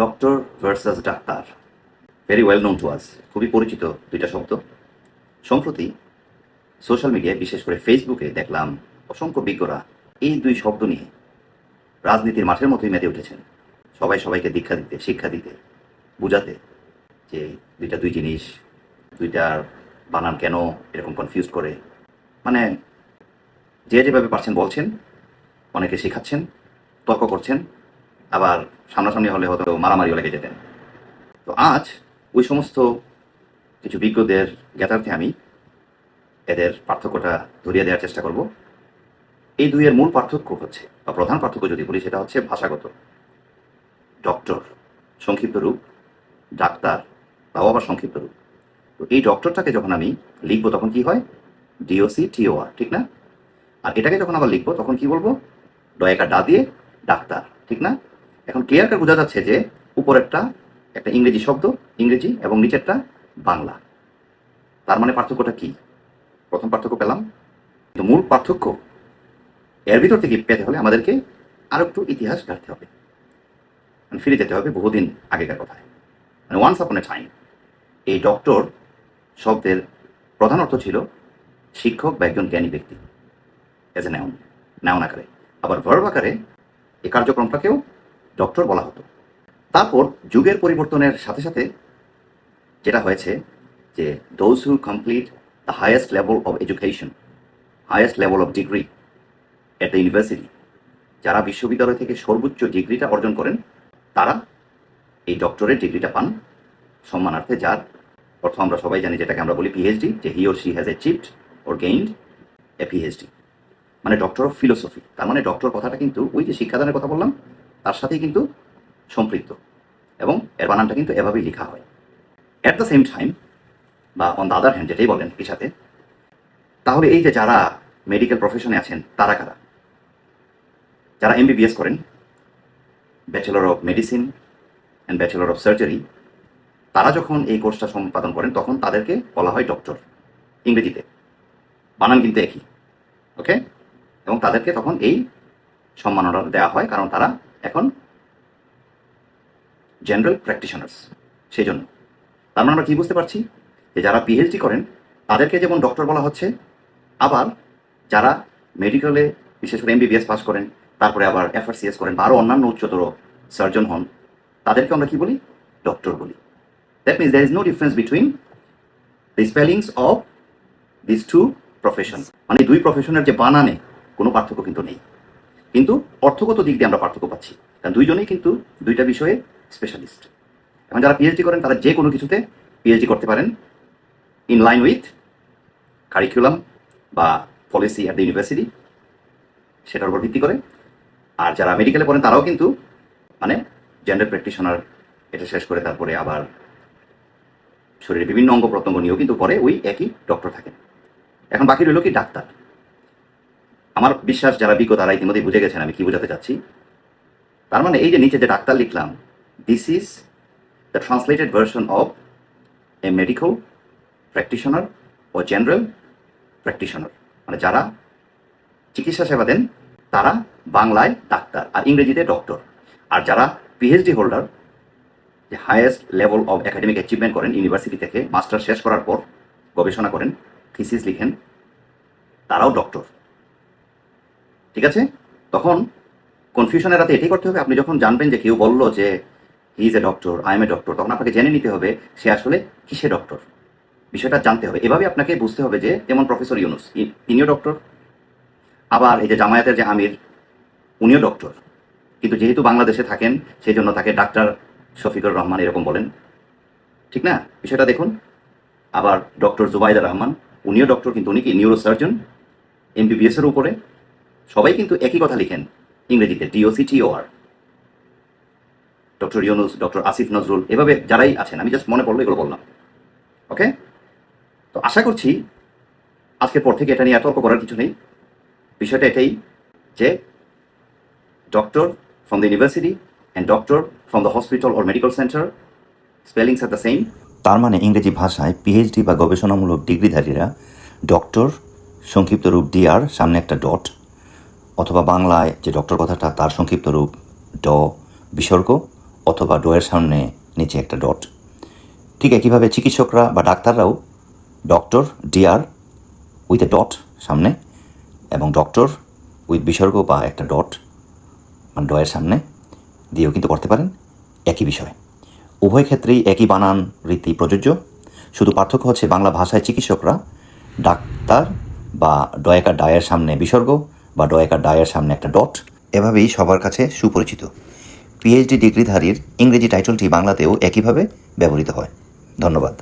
Doctor versus doctor very well known to us খুবই পরিচিত দুইটা শব্দ। সম্প্রতি সোশ্যাল মিডিয়ায় বিশেষ করে ফেসবুকে দেখলাম অসংখ্য বিজ্ঞরা এই দুই শব্দ নিয়ে রাজনীতির মাঠের মতোই মেতে উঠেছেন। সবাই সবাইকে দীক্ষা দিতে, শিক্ষা দিতে, বুঝাতে যে দুইটা দুই জিনিস দুইটার বানান কেন এরকম কনফিউজ করে। মানে যে যেভাবে পারছেন বলছেন, অনেকে শেখাচ্ছেন, তর্ক করছেন আবার সামনাসামনি হলে হয়তো মারামারিও লেগে যেতেন। তো আজ ওই সমস্ত কিছু বিজ্ঞদের জ্ঞাতার্থে আমি এদের পার্থক্যটা ধরিয়ে দেওয়ার চেষ্টা করব। এই দুইয়ের মূল পার্থক্য হচ্ছে, বা প্রধান পার্থক্য যদি বলি, সেটা হচ্ছে ভাষাগত। ডক্টর সংক্ষিপ্ত রূপ, ডাক্তার তাও আবার সংক্ষিপ্ত রূপ। তো এই ডক্টরটাকে যখন আমি লিখব, তখন কি হয়? ডিওসি টিওআর ঠিক না? আর এটাকে যখন আবার লিখব, তখন কি বলব? ডয়াকা ডা দিয়ে, ডাক্তার, ঠিক না? এখন ক্লিয়ার কার বোঝা যাচ্ছে যে উপরেরটা একটা ইংরেজি শব্দ, ইংরেজি এবং নিচেরটা বাংলা। তার মানে পার্থক্যটা কি? প্রথম পার্থক্য পেলাম। কিন্তু মূল পার্থক্য, এর ভিতর থেকে পেতে হলে আমাদেরকে আরও একটু ইতিহাস ঘাটতে হবে। মানে ফিরে যেতে হবে বহুদিন আগেকার কথায়। মানে ওয়ান্স আপন এ টাইম এই ডক্টর শব্দের প্রধান অর্থ ছিল শিক্ষক বা একজন জ্ঞানী ব্যক্তি। এজ এ নাউন নাউন আকারে। আবার ভার্ব আকারে এই কার্যক্রমটাকেও ডক্টর বলা হতো। তারপর যুগের পরিবর্তনের সাথে সাথে যেটা হয়েছে যে those who complete the highest level of education highest level of degree at the university যারা বিশ্ববিদ্যালয় থেকে সর্বোচ্চ ডিগ্রিটা অর্জন করেন, তারা এই ডক্টরের ডিগ্রিটা পান। সম্মানার্থে যার অর্থ আমরা সবাই জানি যেটাকে আমরা বলি পিএইচডি যে he or she has achieved or gained a PhD মানে ডক্টর অফ ফিলোসফি তার মানে ডক্টর কথাটা কিন্তু ওই যে শিক্ষাদানের কথা বললাম তার সাথেই কিন্তু সম্পৃক্ত এবং এর বানানটা কিন্তু এভাবেই লেখা হয়। অ্যাট দ্য সেম টাইম বা অন দ্য আদার হ্যান্ড যেটাই বলেন সাথে, তাহলে এই যে যারা মেডিকেল প্রফেশনে আছেন, তারা কারা? যারা এমবিবিএস করেন bachelor of medicine and bachelor of surgery তারা যখন এই কোর্সটা সম্পাদন করেন, তখন তাদেরকে বলা হয় ডক্টর ইংরেজিতে। বানান কিন্তু একই ওকে এবং তাদেরকে তখন এই সম্মাননা দেওয়া হয়, কারণ তারা এখন জেনারেল প্র্যাকটিশনার্স সেই জন্য তার মানে আমরা কি বুঝতে পারছি? যে যারা পিএইচডি করেন, তাদেরকে যেমন ডক্টর বলা হচ্ছে, আবার যারা মেডিকেলে বিশেষ করে এমবিবিএস পাস করেন, তারপরে আবার এফআরসিএস করেন বা আরও অন্যান্য উচ্চতর সার্জন হন, তাদেরকে আমরা কি বলি? ডক্টর বলি। That means there is no difference between the spellings of this two profession মানে দুই প্রফেশনের যে বানানে কোনো পার্থক্য কিন্তু নেই। কিন্তু অর্থগত দিক দিয়ে আমরা পার্থক্য পাচ্ছি। কারণ দুইজনেই কিন্তু দুইটা বিষয়ে স্পেশালিস্ট এখন যারা পিএইচডি করেন, তারা যে কোনো কিছুতে পিএইচডি করতে পারেন। ইন লাইন উইথ কারিকুলাম বা পলিসি অ্যাট দ্য ইউনিভার্সিটি সেটার উপর ভিত্তি করে। আর যারা মেডিকেলে পড়েন, তারাও কিন্তু মানে জেন্ডার প্র্যাকটিশনার এটা শেষ করে তারপরে আবার শরীরে বিভিন্ন অঙ্গ প্রত্যঙ্গ নিয়েও কিন্তু পরে ওই একই ডক্টর থাকেন। এখন বাকি রইল কি ডাক্তার? আমার বিশ্বাস যারা বিজ্ঞ, তারা ইতিমধ্যেই বুঝে গেছেন আমি কি বোঝাতে চাচ্ছি। তার মানে এই যে নিচে যে ডাক্তার লিখলাম this is the translated version of a medical practitioner O general practitioner মানে যারা চিকিৎসা সেবা দেন, তারা বাংলায় ডাক্তার, আর ইংরেজিতে ডক্টর আর যারা পিএইচডি হোল্ডার যে highest level of academic achievement করেন ইউনিভার্সিটি থেকে মাস্টার শেষ করার পর গবেষণা করেন থিসিস লিখেন, তারাও ডক্টর ঠিক আছে? তখন কনফিউশনের রাতে এটাই করতে হবে, আপনি যখন জানবেন যে কেউ বলল যে he is a doctor I am a doctor তখন আপনাকে জেনে নিতে হবে সে আসলে কিসে ডক্টর বিষয়টা জানতে হবে। এভাবে আপনাকে বুঝতে হবে যে যেমন প্রফেসর ইউনুস, ই- তিনিও ডক্টর আবার এই যে জামায়াতের যে আমির, উনিও ডক্টর কিন্তু যেহেতু বাংলাদেশে থাকেন সেই জন্য তাকে ডাক্তার শফিকুর রহমান এরকম বলেন। ঠিক না? বিষয়টা দেখুন। আবার ডক্টর জুবাইদা রহমান, উনিও ডক্টর কিন্তু উনি কি নিউরো সার্জন এমবিবিএস এর উপরে। সবাই কিন্তু একই কথা লিখেন। ইংরেজিতে D O C T O R doctor Yunus doctor Asif Nazrul এভাবে যারাই আছেন, আমি জাস্ট মনে পড়ল এগুলো বললাম। ওকে তো আশা করছি আজকের পর থেকে এটা নিয়ে এত তর্ক করার কিছু নেই। বিষয়টা এটাই যে doctor from the university and doctor from the hospital or medical centre spellings are the same তার মানে ইংরেজি ভাষায় পিএইচডি বা গবেষণামূলক ডিগ্রিধারীরা ডক্টর সংক্ষিপ্ত রূপ ডিআর সামনে একটা ডট অথবা বাংলায় যে ডক্টর কথাটা তার সংক্ষিপ্ত রূপ, ড, বিসর্গ, অথবা ডয়ের সামনে নিচে একটা ডট। ঠিক একইভাবে চিকিৎসকরা বা ডাক্তাররাও doctor, D R, with a dot সামনে এবং ডক্টর উইথ বিসর্গ বা একটা ডট মানে ডয়ের সামনে দিয়েও কিন্তু করতে পারেন একই বিষয়। উভয় ক্ষেত্রেই একই বানান রীতি প্রযোজ্য। শুধু পার্থক্য হচ্ছে বাংলা ভাষায় চিকিৎসকরা ডাক্তার বা ডয়েকার ডায়ের সামনে বিসর্গ বা ডয়েকার ডায়ের সামনে একটা ডট, এভাবেই সবার কাছে সুপরিচিত। পিএইচডি ডিগ্রিধারীর ইংরেজি টাইটলটি বাংলাতেও একইভাবে ব্যবহৃত হয়। ধন্যবাদ।